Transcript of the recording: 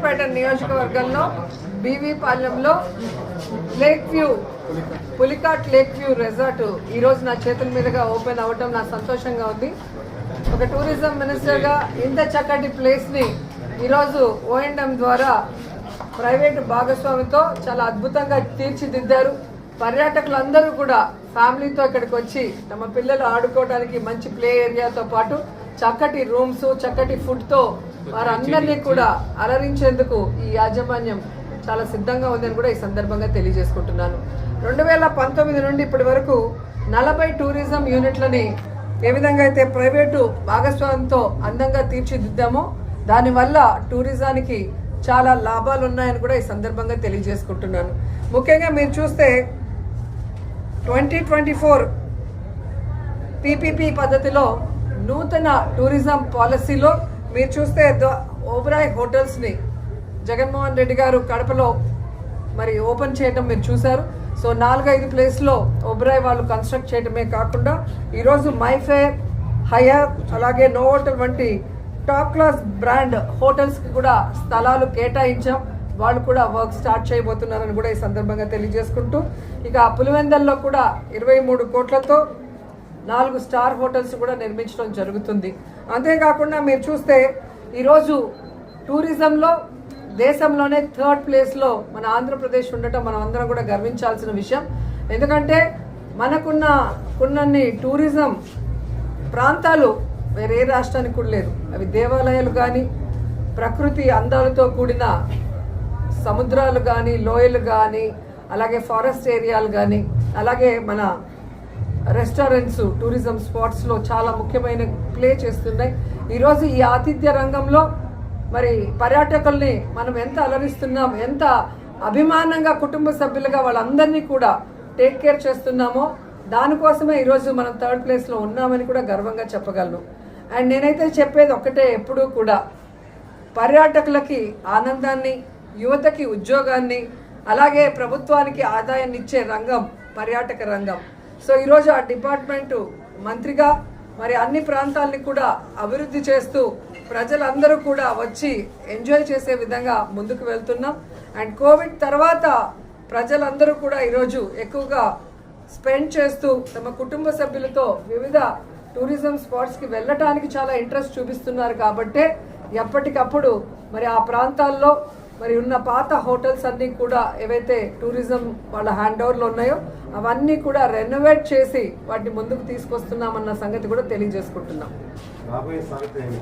సూలూరుపేట నియోజకవర్గంలో BV పాలెంలో lake view Pulicat lake view resort ఈరోజు నా చేతుల మీదుగా ఓపెన్ అవ్వటం నాకు సంతోషంగా ఉంది. ఒక టూరిజం మినిస్టర్గా ఇంత చక్కటి ప్లేస్ని ఈరోజు ఓఎండ్ఎం ద్వారా ప్రైవేటు భాగస్వామితో చాలా అద్భుతంగా తీర్చిదిద్దారు. పర్యాటకులందరూ కూడా ఫ్యామిలీతో ఇక్కడికి వచ్చి తమ పిల్లలు ఆడుకోవడానికి మంచి ప్లే ఏరియాతో పాటు చక్కటి రూమ్స్ చక్కటి ఫుడ్తో వారందరినీ కూడా అలరించేందుకు ఈ యాజమాన్యం చాలా సిద్ధంగా ఉందని కూడా ఈ సందర్భంగా తెలియజేసుకుంటున్నాను. రెండు వేల పంతొమ్మిది నుండి ఇప్పటి వరకు నలభై టూరిజం యూనిట్లని ఏ విధంగా అయితే ప్రైవేటు భాగస్వామ్యంతో అందంగా తీర్చిదిద్దామో దానివల్ల టూరిజానికి చాలా లాభాలు ఉన్నాయని కూడా ఈ సందర్భంగా తెలియజేసుకుంటున్నాను. ముఖ్యంగా మీరు చూస్తే ట్వంటీ ట్వంటీ ఫోర్ పీపీపీ పద్ధతిలో నూతన టూరిజం పాలసీలో మీరు చూస్తే ద ఓబ్రాయ్ హోటల్స్ని జగన్మోహన్ రెడ్డి గారు కడపలో మరి ఓపెన్ చేయడం మీరు చూశారు. సో నాలుగైదు ప్లేస్లో ఒబ్రాయ్ వాళ్ళు కన్స్ట్రక్ట్ చేయడమే కాకుండా ఈరోజు మైఫేర్ హయర్ అలాగే నోవోటల్ వంటి టాప్ క్లాస్ బ్రాండ్ హోటల్స్కి కూడా స్థలాలు కేటాయించాం. వాళ్ళు కూడా వర్క్ స్టార్ట్ చేయబోతున్నారని కూడా ఈ సందర్భంగా తెలియజేసుకుంటూ. ఇక పులివెందల్లో కూడా ఇరవై మూడు కోట్లతో నాలుగు స్టార్ హోటల్స్ కూడా నిర్మించడం జరుగుతుంది. అంతేకాకుండా మీరు చూస్తే ఈరోజు టూరిజంలో దేశంలోనే థర్డ్ ప్లేస్లో మన ఆంధ్రప్రదేశ్ ఉండటం మనం అందరం కూడా గర్వించాల్సిన విషయం. ఎందుకంటే మనకున్న కొన్నన్ని టూరిజం ప్రాంతాలు వేరే రాష్ట్రానికి కూడా లేదు. అవి దేవాలయాలు కానీ ప్రకృతి అందాలతో కూడిన సముద్రాలు కానీ లోయలు కానీ అలాగే ఫారెస్ట్ ఏరియాలు కానీ అలాగే మన రెస్టారెంట్స్ టూరిజం స్పాట్స్లో చాలా ముఖ్యమైన ప్లే చేస్తున్నాయి. ఈరోజు ఈ ఆతిథ్య రంగంలో మరి పర్యాటకుల్ని మనం ఎంత అలరిస్తున్నాం ఎంత అభిమానంగా కుటుంబ సభ్యులుగా వాళ్ళందరినీ కూడా టేక్ కేర్ చేస్తున్నామో దానికోసమే ఈరోజు మనం థర్డ్ ప్లేస్లో ఉన్నామని కూడా గర్వంగా చెప్పగలను. అండ్ నేనైతే చెప్పేది ఒక్కటే ఎప్పుడూ కూడా. పర్యాటకులకి ఆనందాన్ని యువతకి ఉద్యోగాన్ని అలాగే ప్రభుత్వానికి ఆదాయాన్ని ఇచ్చే రంగం పర్యాటక రంగం. సో ఈరోజు ఆ డిపార్ట్మెంటు మంత్రిగా మరి అన్ని ప్రాంతాలని కూడా అభివృద్ధి చేస్తూ ప్రజలందరూ కూడా వచ్చి ఎంజాయ్ చేసే విధంగా ముందుకు వెళ్తున్నాం. అండ్ కోవిడ్ తర్వాత ప్రజలందరూ కూడా ఈరోజు ఎక్కువగా స్పెండ్ చేస్తూ తమ కుటుంబ సభ్యులతో వివిధ టూరిజం స్పాట్స్కి వెళ్ళటానికి చాలా ఇంట్రెస్ట్ చూపిస్తున్నారు కాబట్టే ఎప్పటికప్పుడు మరి ఆ ప్రాంతాల్లో మరి ఉన్న పాత హోటల్స్ అన్నీ కూడా ఏవైతే టూరిజం వాళ్ళ హ్యాండ్ ఓవర్లో ఉన్నాయో అవన్నీ కూడా రెనోవేట్ చేసి వాటిని ముందుకు తీసుకొస్తున్నామన్న సంగతి కూడా తెలియజేసుకుంటున్నాం.